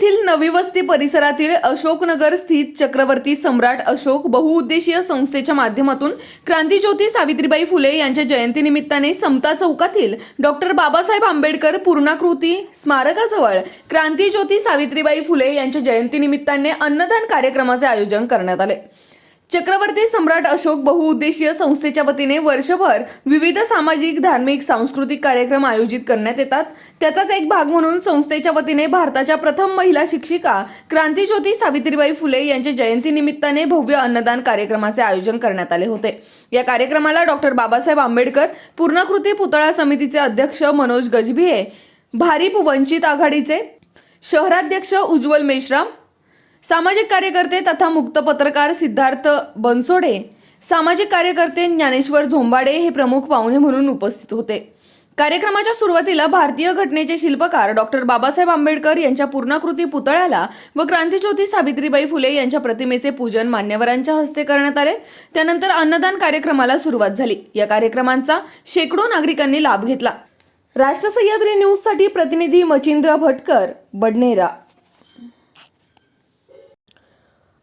येथील नवी वस्ती परिसरातील अशोकनगर स्थित चक्रवर्ती सम्राट अशोक बहुउद्देशीय संस्थेच्या माध्यमातून क्रांतीज्योती सावित्रीबाई फुले यांच्या जयंतीनिमित्ताने समता चौकातील डॉक्टर बाबासाहेब आंबेडकर पूर्णाकृती स्मारकाजवळ क्रांतीज्योती सावित्रीबाई फुले यांच्या जयंतीनिमित्ताने अन्नदान कार्यक्रमाचे आयोजन करण्यात आले. चक्रवर्ती सम्राट अशोक बहुउद्देशीय संस्थेच्या वतीने वर्षभर विविध सामाजिक धार्मिक सांस्कृतिक कार्यक्रम आयोजित करण्यात येतात. त्याचाच एक भाग म्हणून संस्थेच्या वतीने भारताच्या प्रथम महिला शिक्षिका क्रांतीज्योती सावित्रीबाई फुले यांच्या जयंतीनिमित्ताने भव्य अन्नदान कार्यक्रमाचे आयोजन करण्यात आले होते. या कार्यक्रमाला डॉक्टर बाबासाहेब आंबेडकर पूर्णकृती पुतळा समितीचे अध्यक्ष मनोज गजभिये भारीप वंचित आघाडीचे शहराध्यक्ष उज्ज्वल मेश्राम सामाजिक कार्यकर्ते तथा मुक्त पत्रकार सिद्धार्थ बनसोडे सामाजिक कार्यकर्ते ज्ञानेश्वर झोंबाडे हे प्रमुख पाहुणे म्हणून उपस्थित होते. कार्यक्रमाच्या सुरुवातीला भारतीय घटनेचे शिल्पकार डॉक्टर बाबासाहेब आंबेडकर यांच्या पूर्णाकृती पुतळ्याला व क्रांतीज्योती सावित्रीबाई फुले यांच्या प्रतिमेचे पूजन मान्यवरांच्या हस्ते करण्यात आले. त्यानंतर अन्नदान कार्यक्रमाला सुरुवात झाली. या कार्यक्रमांचा शेकडो नागरिकांनी लाभ घेतला. राष्ट्र सह्याद्री न्यूजसाठी प्रतिनिधी मचिंद्र भटकर बडनेरा.